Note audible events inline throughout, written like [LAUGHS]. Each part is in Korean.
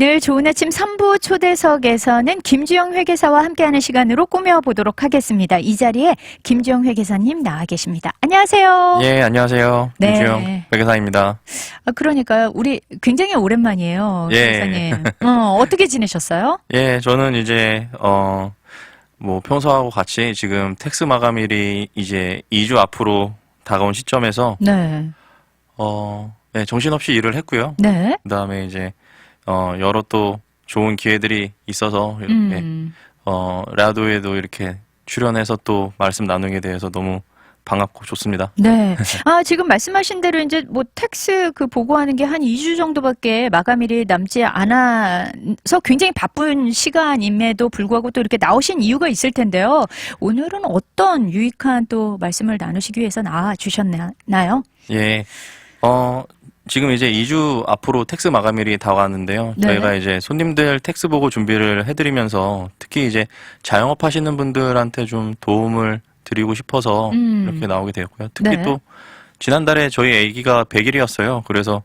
오늘 좋은 아침 3부 초대석에서는 김주영 회계사와 함께하는 시간으로 꾸며보도록 하겠습니다. 이 자리에 김주영 회계사님 나와 계십니다. 안녕하세요. 예, 안녕하세요. 네. 김주영 회계사입니다. 아, 그러니까요. 우리 굉장히 오랜만이에요. 예. 회계사님. 어, 어떻게 지내셨어요? [LAUGHS] 예, 저는 이제 어 뭐 평소하고 같이 지금 텍스 마감일이 이제 2주 앞으로 다가온 시점에서 네. 어 네, 정신없이 일을 했고요. 네. 그 다음에 이제 어 여러 또 좋은 기회들이 있어서 이렇게 음. 어 라디오에도 이렇게 출연해서 또 말씀 나누게 돼서 너무 반갑고 좋습니다. 네. 아, 지금 말씀하신 대로 이제 뭐 텍스 그 보고하는 게 한 2주 정도밖에 마감일이 남지 않아서 굉장히 바쁜 시간임에도 불구하고 또 이렇게 나오신 이유가 있을 텐데요. 오늘은 어떤 유익한 또 말씀을 나누시기 위해서 나와 주셨나요? 예. 어, 지금 이제 2주 앞으로 텍스 마감일이 다가왔는데요. 네. 저희가 이제 손님들 텍스 보고 준비를 해드리면서 특히 이제 자영업 하시는 분들한테 좀 도움을 드리고 싶어서 음. 이렇게 나오게 되었고요. 특히 네. 또 지난달에 저희 아기가 100일이었어요. 그래서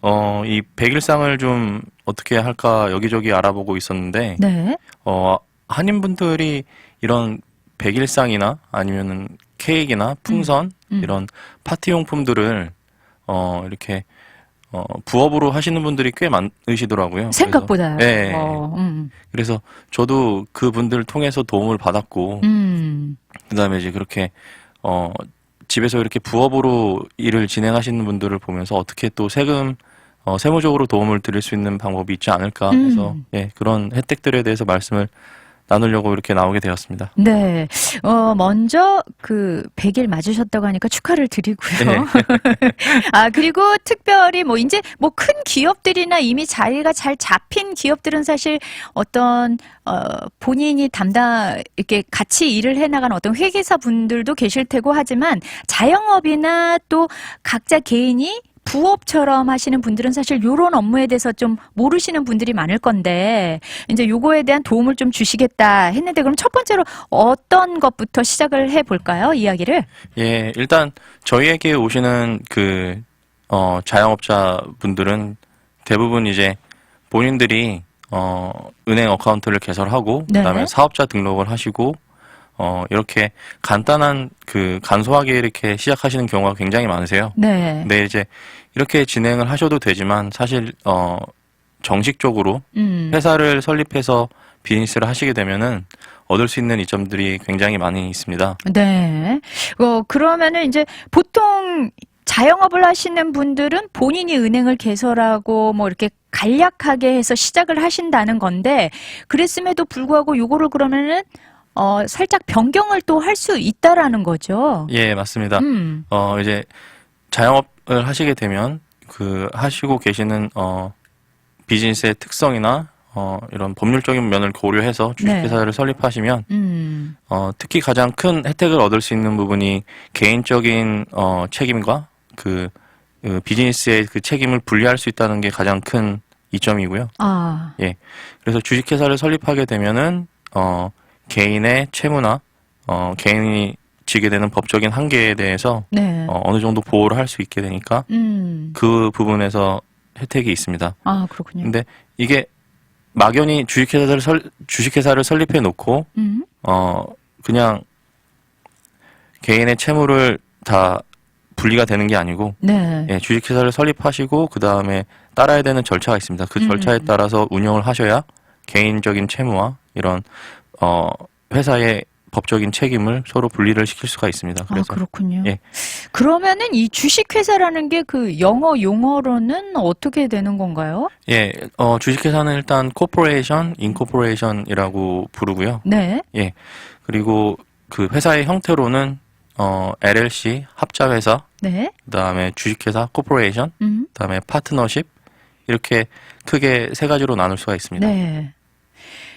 어, 이 100일상을 좀 어떻게 할까 여기저기 알아보고 있었는데 네. 어, 한인분들이 이런 백일상이나 아니면은 케이크나 풍선 음. 이런 파티 용품들을 어, 이렇게 어, 부업으로 하시는 분들이 꽤 많으시더라고요. 생각보다요. 그래서, 네. 어, 음. 그래서 저도 그분들 통해서 도움을 받았고 음. 그다음에 이제 그렇게 어, 집에서 이렇게 부업으로 일을 진행하시는 분들을 보면서 어떻게 또 세금 어, 세무적으로 도움을 드릴 수 있는 방법이 있지 않을까 해서 음. 예, 그런 혜택들에 대해서 말씀을 나누려고 이렇게 나오게 되었습니다. 네. 어, 먼저 그 100일 맞으셨다고 하니까 축하를 드리고요. 네. [LAUGHS] 아, 그리고 특별히 뭐 이제 뭐 큰 기업들이나 이미 자리가 잘 잡힌 기업들은 사실 어떤 어 본인이 담당 이렇게 같이 일을 해 나가는 어떤 회계사 분들도 계실 테고 하지만 자영업이나 또 각자 개인이 부업처럼 하시는 분들은 사실 요런 업무에 대해서 좀 모르시는 분들이 많을 건데 이제 요거에 대한 도움을 좀 주시겠다 했는데 그럼 첫 번째로 어떤 것부터 시작을 해 볼까요? 이야기를. 예, 일단 저희에게 오시는 그 어, 자영업자 분들은 대부분 이제 본인들이 어, 은행 어카운트를 개설하고 네. 그다음에 사업자 등록을 하시고 어, 이렇게 간단한 그 간소하게 이렇게 시작하시는 경우가 굉장히 많으세요. 네. 근데 이제 이렇게 진행을 하셔도 되지만 사실 어, 정식적으로 음. 회사를 설립해서 비즈니스를 하시게 되면은 얻을 수 있는 이점들이 굉장히 많이 있습니다. 네. 어, 그러면은 이제 보통 자영업을 하시는 분들은 본인이 은행을 개설하고 뭐 이렇게 간략하게 해서 시작을 하신다는 건데 그랬음에도 불구하고 요거를 그러면은 어, 살짝 변경을 또 할 수 있다라는 거죠. 예, 맞습니다. 음. 어, 이제 자영업을 하시게 되면 그 하시고 계시는 어 비즈니스의 특성이나 어 이런 법률적인 면을 고려해서 주식회사를 설립하시면 음. 어 특히 가장 큰 혜택을 얻을 수 있는 부분이 개인적인 어 책임과 그, 그 비즈니스의 그 책임을 분리할 수 있다는 게 가장 큰 이점이고요. 아. 그래서 주식회사를 설립하게 되면은 어 개인의 채무나 어 개인이 지게 되는 법적인 한계에 대해서 네. 어, 어느 정도 보호를 할 수 있게 되니까 음. 그 부분에서 혜택이 있습니다. 아, 그렇군요. 근데 이게 막연히 주식회사를 설, 주식회사를 설립해 놓고 음. 어 그냥 개인의 채무를 다 분리가 되는 게 아니고 네. 예, 주식회사를 설립하시고 그 다음에 따라야 되는 절차가 있습니다. 그 음. 절차에 따라서 운영을 하셔야 개인적인 채무와 이런 어 회사의 법적인 책임을 서로 분리를 시킬 수가 있습니다. 아, 그래서 그렇군요. 예. 그러면은 이 주식회사라는 게 그 영어 용어로는 어떻게 되는 건가요? 예, 어, 주식회사는 일단 코퍼레이션, 인코퍼레이션이라고 부르고요. 네. 그리고 그 회사의 형태로는 어, LLC, 합자회사, 네. 그다음에 주식회사, 코퍼레이션, 음. 그다음에 파트너십 이렇게 크게 세 가지로 나눌 수가 있습니다. 네.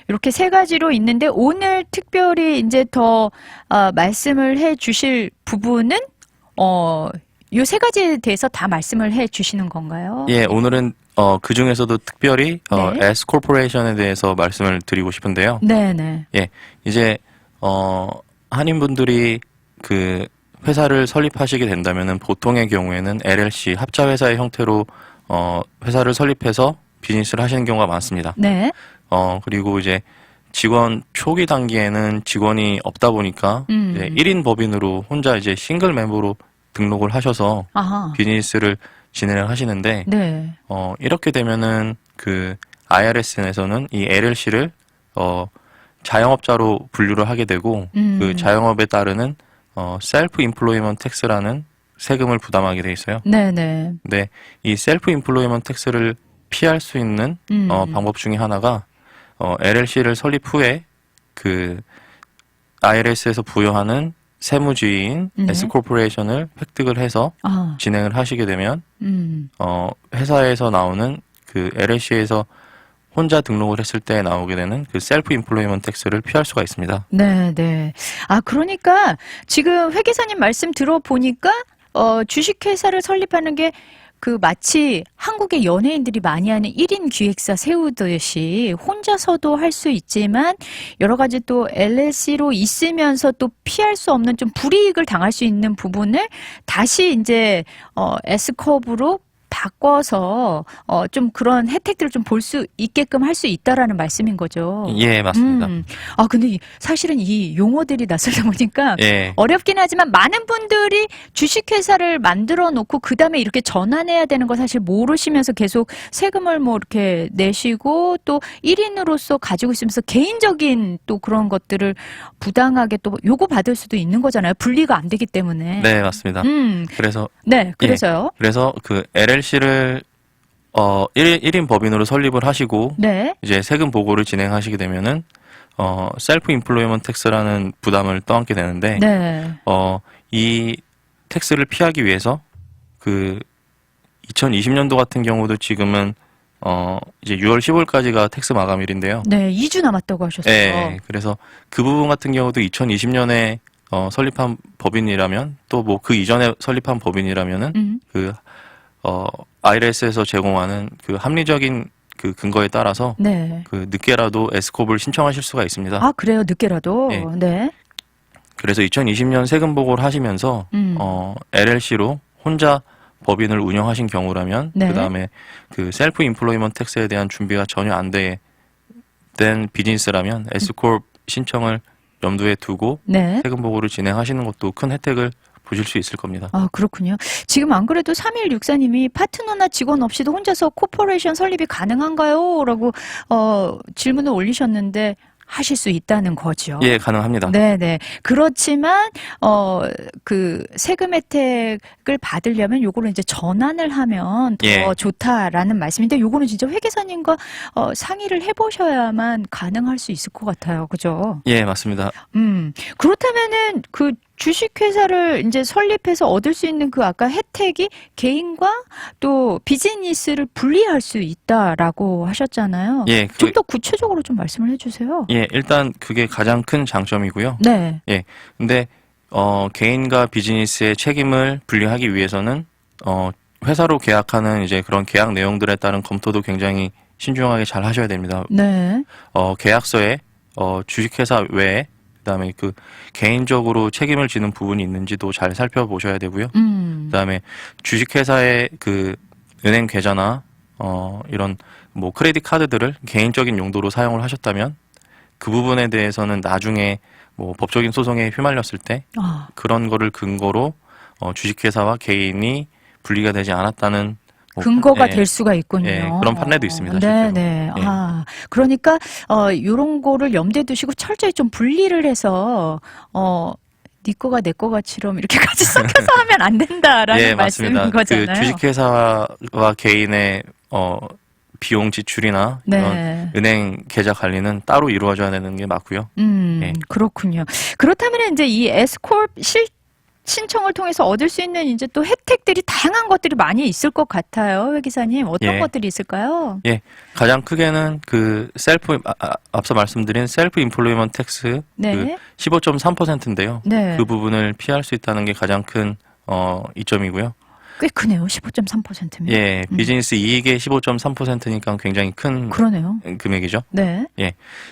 이렇게 세 가지로 있는데 오늘 특별히 이제 더 어, 말씀을 해 주실 부분은 어, 요 세 가지에 대해서 다 말씀을 해 주시는 건가요? 예, 오늘은 어, 그 중에서도 특별히 어, 네. S 코퍼레이션에 대해서 말씀을 드리고 싶은데요. 네, 네. 이제 어, 한인분들이 그 회사를 설립하시게 된다면은 보통의 경우에는 LLC 합자회사의 형태로 어, 회사를 설립해서 비즈니스를 하시는 경우가 많습니다. 네. 어, 그리고 이제 직원 초기 단계에는 직원이 없다 보니까 음. 이제 1인 법인으로 혼자 이제 싱글 멤버로 등록을 하셔서 아하. 비즈니스를 진행을 하시는데 네. 어, 이렇게 되면은 그 IRS에서는 이 LLC를 어, 자영업자로 분류를 하게 되고 음. 그 자영업에 따르는 어, 셀프 인플로이먼트 텍스라는 세금을 부담하게 돼 있어요. 네, 네. 근데 이 셀프 인플로이먼트 텍스를 피할 수 있는 음. 어, 방법 중에 하나가 어, LLC를 설립 후에 그 IRS에서 부여하는 세무주의인 네. S 코퍼레이션을 획득을 해서 아. 진행을 하시게 되면 음. 어, 회사에서 나오는 그 LLC에서 혼자 등록을 했을 때 나오게 되는 그 셀프 인플로이먼트 텍스를 피할 수가 있습니다. 네, 네. 아, 그러니까 지금 회 계사님 말씀 들어보니까 어, 주식회사를 설립하는 게 그 마치 한국의 연예인들이 많이 하는 1인 기획사 세우듯이 혼자서도 할 수 있지만 여러 가지 또 LLC로 있으면서 또 피할 수 없는 좀 불이익을 당할 수 있는 부분을 다시 이제 어 S컵으로 바꿔서 어 좀 그런 혜택들을 좀 볼 수 있게끔 할 수 있다라는 말씀인 거죠. 예, 맞습니다. 음. 아, 근데 이- 사실은 이 용어들이 낯설다 보니까 [LAUGHS] 예. 어렵긴 하지만 많은 분들이 주식회사를 만들어 놓고 그 다음에 이렇게 전환해야 되는 거 사실 모르시면서 계속 세금을 뭐 이렇게 내시고 또 1인으로서 가지고 있으면서 개인적인 또 그런 것들을 부당하게 또 요구 받을 수도 있는 거잖아요. 분리가 안 되기 때문에. 네, 맞습니다. 음, 그래서 네. 그래서요. 그래서 그 LLC를 어 1인, 1인 법인으로 설립을 하시고 네. 이제 세금 보고를 진행하시게 되면은 어 셀프 인플로이먼트 텍스라는 부담을 떠안게 되는데 네. 어이 텍스를 피하기 위해서 그 2020년도 같은 경우도 지금은 어 이제 6월 15일까지가 텍스 마감일인데요. 네. 2주 남았다고 하셨어요. 네, 그래서 그 부분 같은 경우도 2020년에 어, 설립한 법인이라면 또 뭐 그 이전에 설립한 법인이라면은 음. 그 어, IRS에서 제공하는 그 합리적인 그 근거에 따라서 네. 그 늦게라도 에스콥을 신청하실 수가 있습니다. 아, 그래요. 늦게라도. 네. 네. 그래서 2020년 세금 보고를 하시면서 음. 어, LLC로 혼자 법인을 운영하신 경우라면 네. 그다음에 그 셀프 인플로이먼트 텍스에 대한 준비가 전혀 안돼된 비즈니스라면 에스콥 신청을 염두에 두고 네. 세금 보고를 진행하시는 것도 큰 혜택을 보실 수 있을 겁니다. 아, 그렇군요. 지금 안 그래도 3164님이 파트너나 직원 없이도 혼자서 코퍼레이션 설립이 가능한가요? 라고, 어, 질문을 올리셨는데 하실 수 있다는 거죠. 예, 가능합니다. 네네. 그렇지만, 어, 그, 세금 혜택을 받으려면 요거를 이제 전환을 하면 더 예. 좋다라는 말씀인데 요거는 진짜 회계사님과 어, 상의를 해보셔야만 가능할 수 있을 것 같아요. 그죠? 예, 맞습니다. 음, 그렇다면은 그 주식회사를 이제 설립해서 얻을 수 있는 그 아까 혜택이 개인과 또 비즈니스를 분리할 수 있다라고 하셨잖아요. 예, 좀 그, 더 구체적으로 좀 말씀을 해주세요. 예, 일단 그게 가장 큰 장점이고요. 네. 근데 어, 개인과 비즈니스의 책임을 분리하기 위해서는 어, 회사로 계약하는 이제 그런 계약 내용들에 따른 검토도 굉장히 신중하게 잘 하셔야 됩니다. 네. 어, 계약서에 어, 주식회사 외에 그다음에 그 개인적으로 책임을 지는 부분이 있는지도 잘 살펴보셔야 되고요. 음. 그다음에 주식회사의 그 은행 계좌나 어, 이런 뭐 크레딧 카드들을 개인적인 용도로 사용을 하셨다면 그 부분에 대해서는 나중에 뭐 법적인 소송에 휘말렸을 때 아, 그런 거를 근거로 어, 주식회사와 개인이 분리가 되지 않았다는 뭐 근거가 예, 될 수가 있군요. 예, 그런 판례도 있습니다, 네, 실제로. 네. 예. 아, 그러니까 어 요런 거를 염두에 두시고 철저히 좀 분리를 해서 어. 네 거가 내 거가처럼 이렇게 [LAUGHS] 같이 섞여서 [LAUGHS] 하면 안 된다라는 예, 말씀인 맞습니다. 거잖아요. 그 주식회사와 개인의 어, 비용 지출이나 이런 네. 은행 계좌 관리는 따로 이루어져야 되는 게 맞고요. 음, 예. 그렇군요. 그렇다면 이제 이 에스콜 실 신청을 통해서 얻을 수 있는 이제 또 혜택들이 다양한 것들이 많이 있을 것 같아요. 회 기사님. 어떤 예. 것들이 있을까요? 가장 크게는 그 셀프 아, 아, 앞서 말씀드린 셀프 인플로이먼트 텍스 네. 그 15.3%인데요. 네. 그 부분을 피할 수 있다는 게 가장 큰 어, 이점이고요. 꽤 크네요. 15.3%면. 예, 음. 비즈니스 이익의 15.3%니까 굉장히 큰 그러네요. 금액이죠. 네.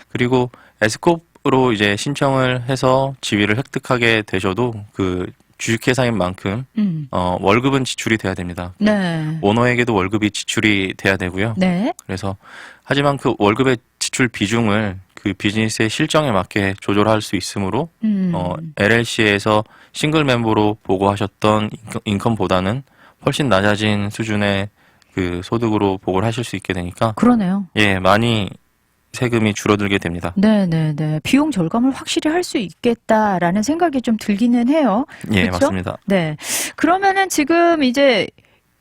그리고 에스콥으로 이제 신청을 해서 지위를 획득하게 되셔도 그 주식회사인 만큼 음. 어, 월급은 지출이 돼야 됩니다. 네. 오너에게도 월급이 지출이 돼야 되고요. 네. 그래서 하지만 그 월급의 지출 비중을 그 비즈니스의 실정에 맞게 조절할 수 있으므로 음. 어, LLC에서 싱글 멤버로 보고하셨던 인컴- 인컴보다는 훨씬 낮아진 수준의 그 소득으로 보고를 하실 수 있게 되니까 그러네요. 예 많이 세금이 줄어들게 됩니다. 네, 네, 네. 비용 절감을 확실히 할 수 있겠다라는 생각이 좀 들기는 해요. 예 그렇죠? 맞습니다. 네. 그러면은 지금 이제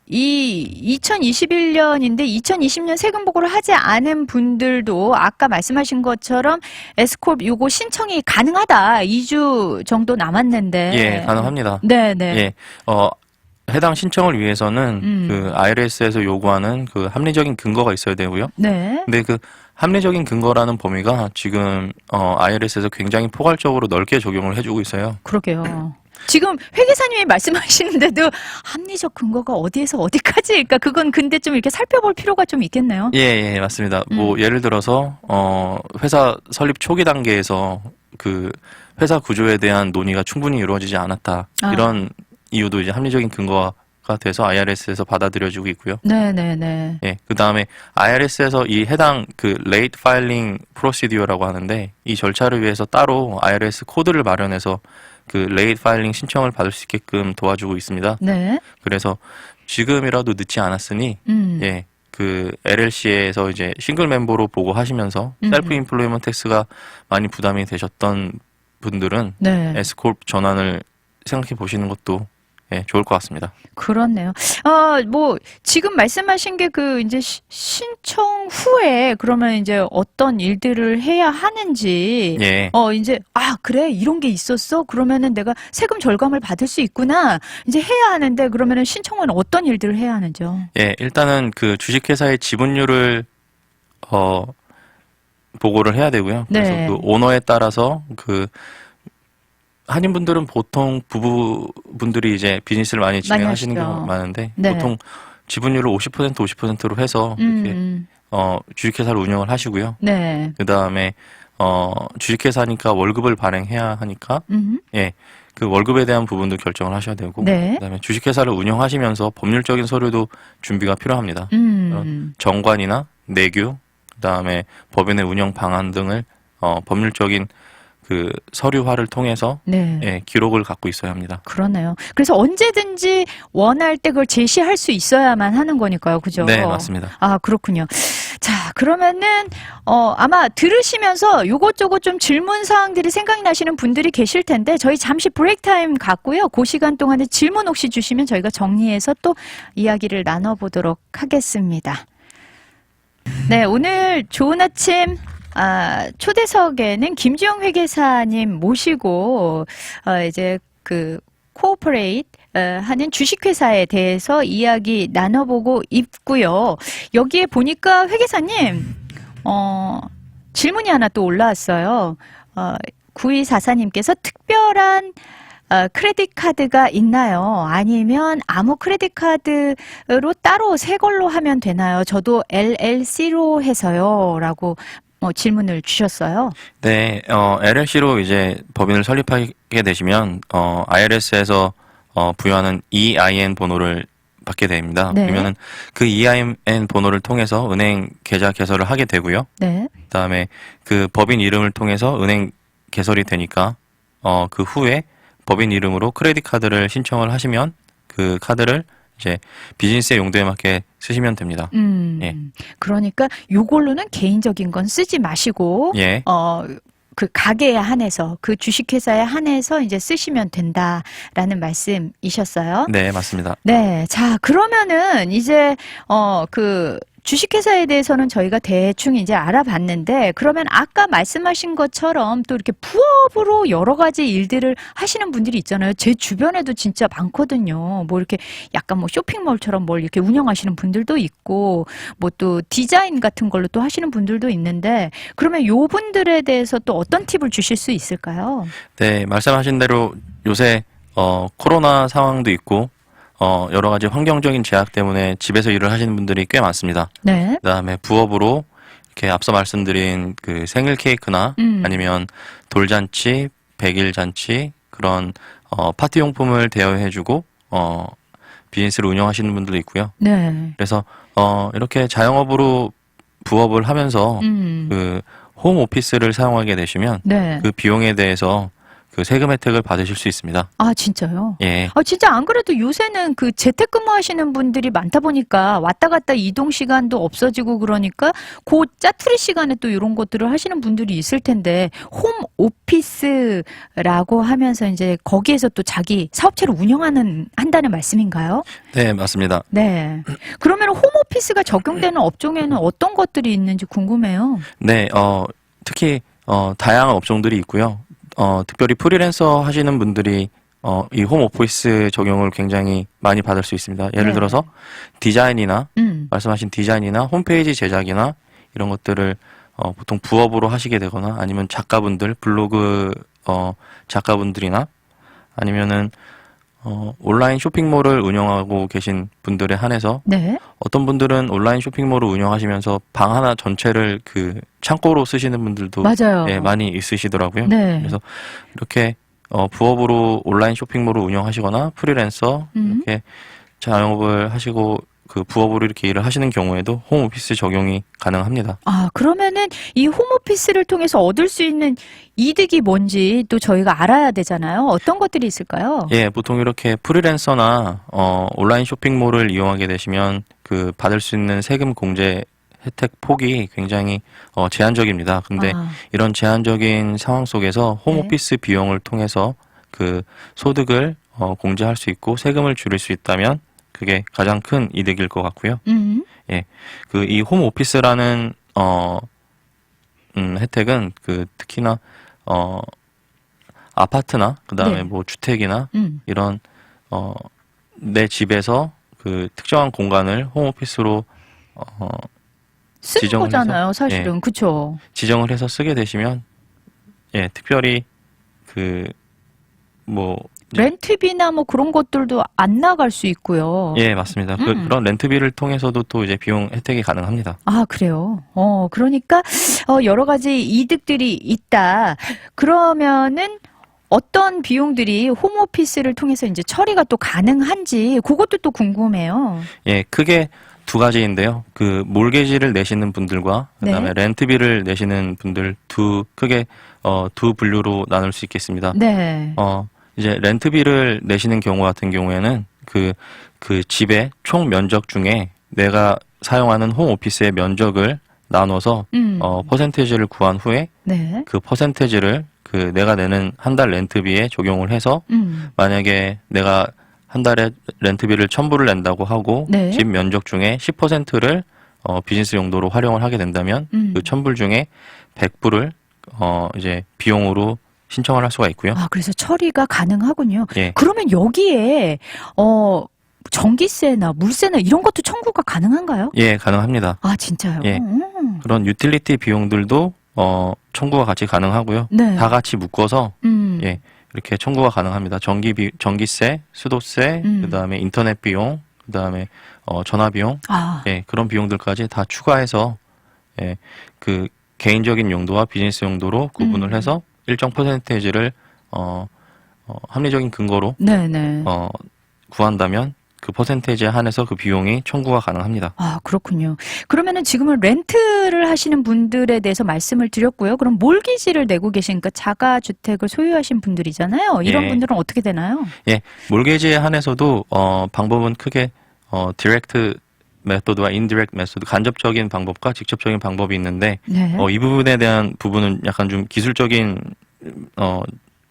이 2021년인데 2020년 세금 보고를 하지 않은 분들도 아까 말씀하신 것처럼 에스콥 요거 신청이 가능하다. 2주 정도 남았는데. 예 가능합니다. 네, 네. 예, 어, 해당 신청을 위해서는 음. 그 IRS에서 요구하는 그 합리적인 근거가 있어야 되고요. 네. 근데 그 합리적인 근거라는 범위가 지금 어, IRS에서 굉장히 포괄적으로 넓게 적용을 해주고 있어요. 그러게요. 지금 회계사님이 말씀하시는데도 합리적 근거가 어디에서 어디까지? 그러니까 그건 근데 좀 이렇게 살펴볼 필요가 좀 있겠네요. 예, 예, 맞습니다. 음. 뭐 예를 들어서 어, 회사 설립 초기 단계에서 그 회사 구조에 대한 논의가 충분히 이루어지지 않았다 아. 이런 이유도 이제 합리적인 근거 가 돼서 IRS에서 받아들여지고 있고요. 네, 네, 네. 예, 그 다음에 IRS에서 이 해당 그 late filing procedure라고 하는데 이 절차를 위해서 따로 IRS 코드를 마련해서 그 late filing 신청을 받을 수 있게끔 도와주고 있습니다. 네. 그래서 지금이라도 늦지 않았으니 음. 예, 그 LLC에서 이제 싱글 멤버로 보고 하시면서 음. 셀프 인플로이먼트 텍스가 많이 부담이 되셨던 분들은 네. 에스콜 전환을 생각해 보시는 것도 예, 좋을 것 같습니다. 그렇네요. 아, 뭐, 지금 말씀하신 게 그, 이제, 시- 신청 후에, 그러면 이제 어떤 일들을 해야 하는지, 예. 어, 이제, 아, 그래, 이런 게 있었어? 그러면은 내가 세금 절감을 받을 수 있구나. 이제 해야 하는데, 그러면은 신청은 어떤 일들을 해야 하는지요? 예, 일단은 그 주식회사의 지분율을 어 보고를 해야 되고요. 그래서 네. 그 오너에 따라서 그 한인분들은 보통 부부분들이 이제 비즈니스를 많이 진행하시는 하시죠. 경우가 많은데 네. 보통 지분율을 50% 50%로 해서 이렇게 음, 어 주식회사를 운영을 하시고요. 네. 그 다음에 어 주식회사니까 월급을 발행해야 하니까 음, 예. 그 월급에 대한 부분도 결정을 하셔야 되고 네. 그다음에 주식회사를 운영하시면서 법률적인 서류도 준비가 필요합니다. 음, 정관이나 내규, 그다음에 법인의 운영 방안 등을 어, 법률적인 그 서류화를 통해서 네. 예, 기록을 갖고 있어야 합니다. 그러네요. 그래서 언제든지 원할 때 그걸 제시할 수 있어야만 하는 거니까요. 그죠? 네, 맞습니다. 아, 그렇군요. 자, 그러면은, 어, 아마 들으시면서 요것저것 좀 질문 사항들이 생각이 나시는 분들이 계실 텐데, 저희 잠시 브레이크 타임 갖고요. 그 시간 동안에 질문 혹시 주시면 저희가 정리해서 또 이야기를 나눠 보도록 하겠습니다. 네, 오늘 좋은 아침, 아, 초대석에는 김주영 회계사님 모시고, 어, 이제 그, 코오퍼레이트, 어, 하는 주식회사에 대해서 이야기 나눠보고 있고요. 여기에 보니까 회계사님, 어, 질문이 하나 또 올라왔어요. 어, 9244님께서 특별한 어, 크레딧 카드가 있나요? 아니면 아무 크레딧 카드로 따로 새 걸로 하면 되나요? 저도 LLC로 해서요. 라고 어, 질문을 주셨어요. 네, 어, LLC로 이제 법인을 설립하게 되시면 어, IRS에서 어, 부여하는 EIN 번호를 받게 됩니다. 네. 그러면은 그 EIN 번호를 통해서 은행 계좌 개설을 하게 되고요. 네. 그다음에 그 법인 이름을 통해서 은행 개설이 되니까 어 그 후에 법인 이름으로 크레딧 카드를 신청을 하시면 그 카드를 이제 비즈니스의 용도에 맞게 쓰시면 됩니다. 음. 예. 그러니까 요걸로는 개인적인 건 쓰지 마시고 예. 어, 그 가게에 한해서 그 주식회사에 한해서 이제 쓰시면 된다라는 말씀이셨어요. 네, 맞습니다. 네. 자, 그러면은 이제 어, 그 주식회사에 대해서는 저희가 대충 이제 알아봤는데 그러면 아까 말씀하신 것처럼 또 이렇게 부업으로 여러 가지 일들을 하시는 분들이 있잖아요. 제 주변에도 진짜 많거든요. 뭐 이렇게 약간 뭐 쇼핑몰처럼 뭘 이렇게 운영하시는 분들도 있고 뭐 또 디자인 같은 걸로 또 하시는 분들도 있는데 그러면 요 분들에 대해서 또 어떤 팁을 주실 수 있을까요? 네, 말씀하신 대로 요새 어 코로나 상황도 있고 어 여러 가지 환경적인 제약 때문에 집에서 일을 하시는 분들이 꽤 많습니다. 네. 그다음에 부업으로 이렇게 앞서 말씀드린 그 생일 케이크나 음. 아니면 돌잔치, 백일 잔치, 그런 어, 파티 용품을 대여해주고 어, 비즈니스를 운영하시는 분들도 있고요. 네. 그래서 어, 이렇게 자영업으로 부업을 하면서 음. 그홈 오피스를 사용하게 되시면 네. 그 비용에 대해서 그 세금 혜택을 받으실 수 있습니다. 아, 진짜요? 예. 아, 진짜 안 그래도 요새는 그 재택근무 하시는 분들이 많다 보니까 왔다 갔다 이동 시간도 없어지고 그러니까 그 짜투리 시간에 또 이런 것들을 하시는 분들이 있을 텐데 홈 오피스라고 하면서 이제 거기에서 또 자기 사업체를 운영하는 한다는 말씀인가요? 네, 맞습니다. 네. 그러면 홈 오피스가 적용되는 업종에는 어떤 것들이 있는지 궁금해요. 네, 어, 특히 어, 다양한 업종들이 있고요. 어, 특별히 프리랜서 하시는 분들이 어, 이 홈 오피스 적용을 굉장히 많이 받을 수 있습니다. 예를 네. 들어서 디자인이나 음. 말씀하신 디자인이나 홈페이지 제작이나 이런 것들을 어, 보통 부업으로 하시게 되거나 아니면 작가분들 블로그 어, 작가분들이나 아니면은 어, 온라인 쇼핑몰을 운영하고 계신 분들에 한해서 네. 어떤 분들은 온라인 쇼핑몰을 운영하시면서 방 하나 전체를 그 창고로 쓰시는 분들도 맞아요. 예, 많이 있으시더라고요. 네. 그래서 이렇게 어, 부업으로 온라인 쇼핑몰을 운영하시거나 프리랜서 음. 이렇게 자영업을 하시고 그 부업으로 이렇게 일을 하시는 경우에도 홈오피스 적용이 가능합니다. 아, 그러면은 이 홈오피스를 통해서 얻을 수 있는 이득이 뭔지 또 저희가 알아야 되잖아요. 어떤 것들이 있을까요? 예, 보통 이렇게 프리랜서나 어, 온라인 쇼핑몰을 이용하게 되시면 그 받을 수 있는 세금 공제 혜택 폭이 굉장히 어, 제한적입니다. 근데 아, 이런 제한적인 상황 속에서 네. 홈오피스 비용을 통해서 그 소득을 어, 공제할 수 있고 세금을 줄일 수 있다면 그게 가장 큰 이득일 것 같고요. 음, 그이 홈 오피스라는 어 음, 혜택은 그 특히나 어 아파트나 그다음에 네. 뭐 주택이나 음. 이런 어내 집에서 그 특정한 공간을 홈 오피스로 어 쓰는 지정을 해서? 거잖아요, 사실은. 그쵸? 지정을 해서 쓰게 되시면 예, 특별히 그 뭐 렌트비나 뭐 그런 것들도 안 나갈 수 있고요. 예, 맞습니다. 그, 음. 그 런 렌트비를 통해서도 또 이제 비용 혜택이 가능합니다. 아, 그래요? 어, 그러니까, 어, 여러 가지 이득들이 있다. 그러면은, 어떤 비용들이 홈오피스를 통해서 이제 처리가 또 가능한지, 그것도 또 궁금해요. 예, 크게 두 가지인데요. 그 몰개지를 내시는 분들과 그다음에 네. 렌트비를 내시는 분들 두 크게 어, 두 분류로 나눌 수 있겠습니다. 네. 어, 이제 렌트비를 내시는 경우 같은 경우에는 그, 그 집의 총 면적 중에 내가 사용하는 홈 오피스의 면적을 나눠서 음. 어, 퍼센테이지를 구한 후에 네. 그 퍼센테이지를 그 내가 내는 한 달 렌트비에 적용을 해서 음. 만약에 내가 한 달에 렌트비를 천불을 낸다고 하고 네. 집 면적 중에 10%를 어, 비즈니스 용도로 활용을 하게 된다면 음. 그 천불 중에 100불을 어, 이제 비용으로 신청을 할 수가 있고요. 아, 그래서 처리가 가능하군요. 예. 그러면 여기에, 어, 전기세나 물세나 이런 것도 청구가 가능한가요? 예, 가능합니다. 아, 진짜요? 예. 음. 그런 유틸리티 비용들도 어, 청구가 같이 가능하고요. 네. 다 같이 묶어서 음. 예, 이렇게 청구가 가능합니다. 전기비, 전기세, 수도세, 음. 그다음에 인터넷 비용, 그다음에 어, 전화 비용, 아, 예, 그런 비용들까지 다 추가해서 예, 그 개인적인 용도와 비즈니스 용도로 구분을 음. 해서 일정 퍼센테이지를 어, 어, 합리적인 근거로 네네. 어, 구한다면 그 퍼센테이지에 한해서 그 비용이 청구가 가능합니다. 아, 그렇군요. 그러면은 지금은 렌트를 하시는 분들에 대해서 말씀을 드렸고요. 그럼 몰기지를 내고 계시니까 자가 주택을 소유하신 분들이잖아요. 이런 예. 분들은 어떻게 되나요? 몰개지에 한해서도 어, 방법은 크게 어, 디렉트 메소드와 인디렉트 메소드 간접적인 방법과 직접적인 방법이 있는데 네. 어, 이 부분에 대한 부분은 약간 좀 기술적인 어,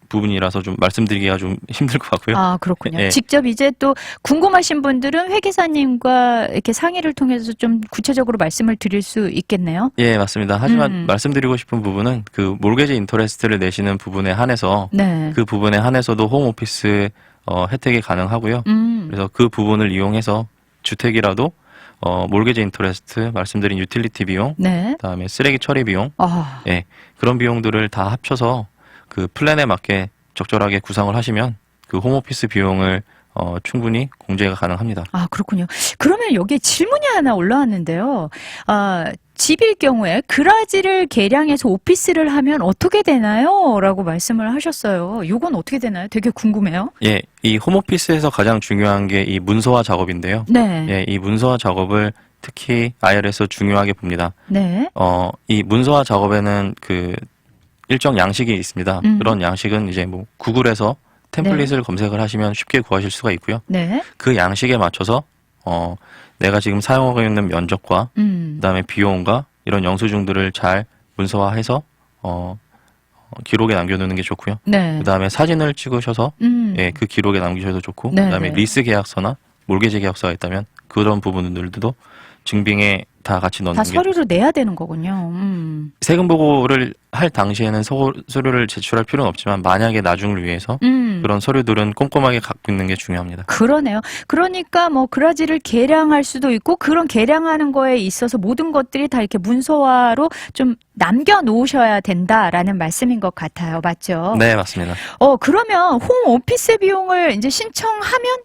부분이라서 좀 말씀드리기가 좀 [LAUGHS] 힘들 것 같고요. 아, 그렇군요. 예. 직접 이제 또 궁금하신 분들은 회계사님과 이렇게 상의를 통해서 좀 구체적으로 말씀을 드릴 수 있겠네요. 예, 맞습니다. 하지만 음. 말씀드리고 싶은 부분은 그 몰개지 인터레스트를 내시는 부분에 한해서 네. 그 부분에 한해서도 홈 오피스 어, 혜택이 가능하고요. 음. 그래서 그 부분을 이용해서 주택이라도 어, 몰개지 인터레스트 말씀드린 유틸리티 비용, 네. 그다음에 쓰레기 처리 비용, 아, 예, 그런 비용들을 다 합쳐서 그 플랜에 맞게 적절하게 구상을 하시면 그 홈오피스 비용을 어, 충분히 공제가 가능합니다. 아, 그렇군요. 그러면 여기에 질문이 하나 올라왔는데요. 아, 집일 경우에 그라지를 개량해서 오피스를 하면 어떻게 되나요? 라고 말씀을 하셨어요. 요건 어떻게 되나요? 되게 궁금해요. 예, 이 홈오피스에서 가장 중요한 게 이 문서화 작업인데요. 네. 예, 이 문서화 작업을 특히 IR에서 중요하게 봅니다. 네. 어, 이 문서화 작업에는 그 일정 양식이 있습니다. 음. 그런 양식은 이제 뭐 구글에서 템플릿을 검색을 하시면 쉽게 구하실 수가 있고요. 네. 그 양식에 맞춰서 어, 내가 지금 사용하고 있는 면적과 음. 그다음에 비용과 이런 영수증들을 잘 문서화해서 어, 어, 기록에 남겨두는 게 좋고요. 네. 그다음에 사진을 찍으셔서 음. 예, 그 기록에 남기셔도 좋고 네, 그다음에 네. 리스 계약서나 몰개제 계약서가 있다면 그런 부분들도 증빙에 다 같이 넣는 다 게 서류로 내야 되는 거군요. 음. 세금 보고를 할 당시에는 서, 서류를 제출할 필요는 없지만 만약에 나중을 위해서 음. 그런 서류들은 꼼꼼하게 갖고 있는 게 중요합니다. 그러네요. 그러니까 뭐 그라지를 개량할 수도 있고 그런 개량하는 거에 있어서 모든 것들이 다 이렇게 문서화로 좀 남겨 놓으셔야 된다라는 말씀인 것 같아요. 맞죠? 네, 맞습니다. 어, 그러면 홈 오피스 비용을 이제 신청하면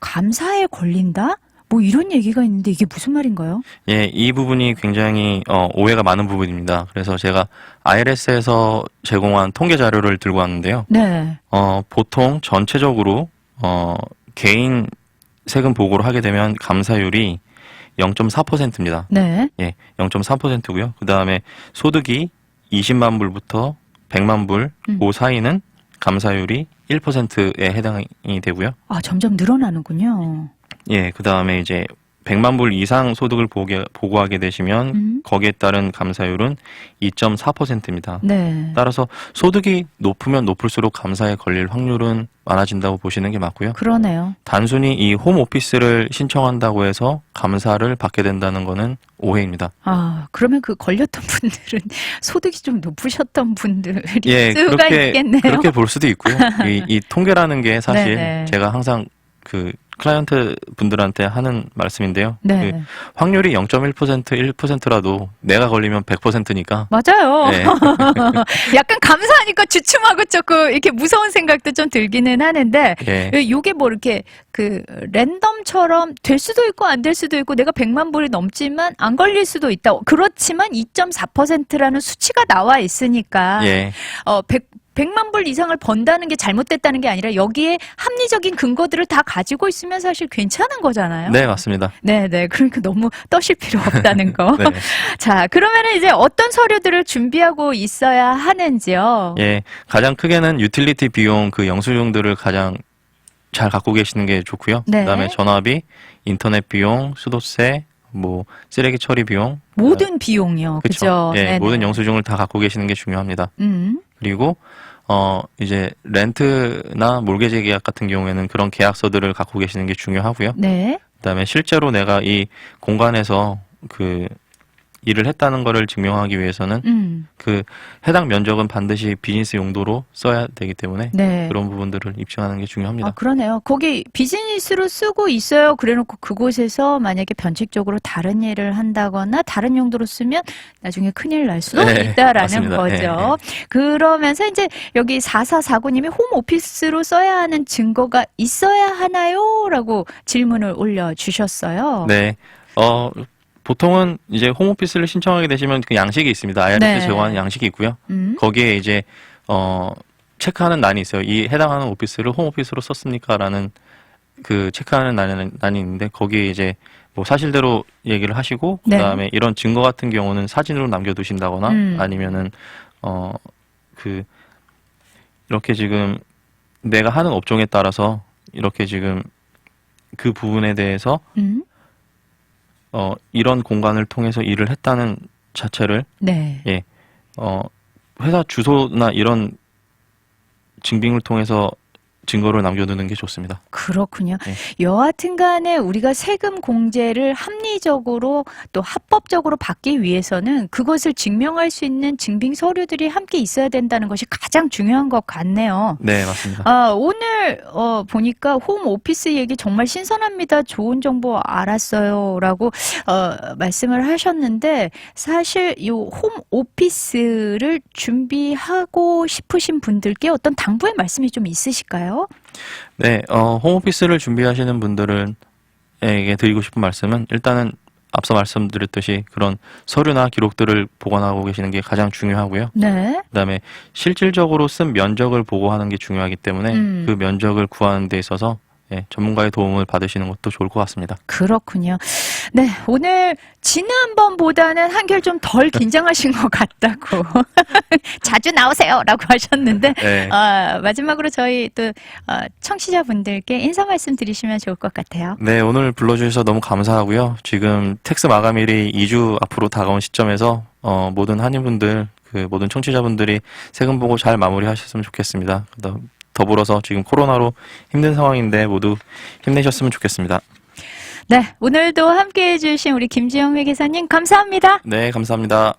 감사에 걸린다? 뭐 이런 얘기가 있는데 이게 무슨 말인가요? 예, 이 부분이 굉장히 어, 오해가 많은 부분입니다. 그래서 제가 IRS에서 제공한 통계 자료를 들고 왔는데요. 네. 어, 보통 전체적으로 어, 개인 세금 보고를 하게 되면 감사율이 0.4%입니다. 네. 예, 0.3%고요. 그다음에 소득이 20만 불부터 100만 불, 음. 그 사이는 감사율이 1%에 해당이 되고요. 아, 점점 늘어나는군요. 예, 그 다음에 이제 100만 불 이상 소득을 보게, 보고하게 되시면 음. 거기에 따른 감사율은 2.4%입니다. 네. 따라서 소득이 높으면 높을수록 감사에 걸릴 확률은 많아진다고 보시는 게 맞고요. 그러네요. 단순히 이 홈 오피스를 신청한다고 해서 감사를 받게 된다는 거는 오해입니다. 아, 그러면 그 걸렸던 분들은 [LAUGHS] 소득이 좀 높으셨던 분들이 예, 수가 그렇게 있겠네요. 그렇게 볼 수도 있고요. 이, 이 통계라는 게 사실 네네. [LAUGHS] 제가 항상 그 클라이언트 분들한테 하는 말씀인데요. 네. 그 확률이 0.1% 1%라도 내가 걸리면 100%니까 맞아요. 예. [LAUGHS] 약간 감사하니까 주춤하고 조금 이렇게 무서운 생각도 좀 들기는 하는데 예. 요게 뭐 이렇게 그 랜덤처럼 될 수도 있고 안 될 수도 있고 내가 100만 불이 넘지만 안 걸릴 수도 있다. 그렇지만 2.4%라는 수치가 나와 있으니까 예. 어 100, 100만 불 이상을 번다는 게 잘못됐다는 게 아니라 여기에 합리적인 근거들을 다 가지고 있으면 사실 괜찮은 거잖아요. 네, 맞습니다. 네, 네. 그러니까 너무 떠실 필요 없다는 거. [LAUGHS] 네. 자, 그러면은 이제 어떤 서류들을 준비하고 있어야 하는지요? 예. 가장 크게는 유틸리티 비용 그 영수증들을 가장 잘 갖고 계시는 게 좋고요. 네. 그다음에 전화비, 인터넷 비용, 수도세, 뭐 쓰레기 처리 비용, 모든 비용이요. 그렇죠. 예, 네네. 모든 영수증을 다 갖고 계시는 게 중요합니다. 음. 그리고 어 이제 렌트나 몰개제 계약 같은 경우에는 그런 계약서들을 갖고 계시는 게 중요하고요. 네. 그다음에 실제로 내가 이 공간에서 그 일을 했다는 거를 증명하기 위해서는 음. 그 해당 면적은 반드시 비즈니스 용도로 써야 되기 때문에 네. 그런 부분들을 입증하는 게 아, 중요합니다. 그러네요. 거기 비즈니스로 쓰고 있어요. 그래 놓고 그곳에서 만약에 변칙적으로 다른 일을 한다거나 다른 용도로 쓰면 나중에 큰일 날 수도 네, 있다라는 맞습니다. 거죠. 그러면서 이제 여기 4449님이 홈 오피스로 써야 하는 증거가 있어야 하나요? 라고 질문을 올려주셨어요. 네. 어 보통은 이제 홈오피스를 신청하게 되시면 그 양식이 있습니다. IRS 네. 제공하는 양식이 있고요. 음. 거기에 이제 어 체크하는 난이 있어요. 이 해당하는 오피스를 홈오피스로 썼습니까라는 그 체크하는 난이, 난이 있는데 거기에 이제 뭐 사실대로 얘기를 하시고 네. 그다음에 이런 증거 같은 경우는 사진으로 남겨두신다거나 음. 아니면은 어 그 이렇게 지금 내가 하는 업종에 따라서 이렇게 지금 그 부분에 대해서 음. 어 이런 공간을 통해서 일을 했다는 자체를 네. 어, 회사 주소나 이런 증빙을 통해서 증거를 남겨두는 게 좋습니다. 그렇군요. 네. 여하튼 간에 우리가 세금 공제를 합리적으로 또 합법적으로 받기 위해서는 그것을 증명할 수 있는 증빙 서류들이 함께 있어야 된다는 것이 가장 중요한 것 같네요. 네, 맞습니다. 아, 오늘 어, 보니까 홈 오피스 얘기 정말 신선합니다. 좋은 정보 알았어요라고 어, 말씀을 하셨는데 사실 이 홈 오피스를 준비하고 싶으신 분들께 어떤 당부의 말씀이 좀 있으실까요? 부탁드릴게요. 네, 어, 홈오피스를 준비하시는 분들에게 드리고 싶은 말씀은 일단은 앞서 말씀드렸듯이 그런 서류나 기록들을 보관하고 계시는 게 가장 중요하고요. 네. 그다음에 실질적으로 쓴 면적을 보고하는 게 중요하기 때문에 음. 그 면적을 구하는 데 있어서 예, 전문가의 도움을 받으시는 것도 좋을 것 같습니다. 그렇군요. 네, 오늘 지난번보다는 한결 좀 덜 긴장하신 것 같다고. [LAUGHS] 자주 나오세요라고 하셨는데, 네. 아, 마지막으로 저희 또 어, 청취자분들께 인사 말씀 드리시면 좋을 것 같아요. 네, 오늘 불러주셔서 너무 감사하고요. 지금 텍스 마감일이 2주 앞으로 다가온 시점에서 어, 모든 한인분들, 그 모든 청취자분들이 세금 보고 잘 마무리하셨으면 좋겠습니다. 더- 더불어서 지금 코로나로 힘든 상황인데 모두 힘내셨으면 좋겠습니다. 네, 오늘도 함께 해주신 우리 김지영 회계사님 감사합니다. 네, 감사합니다.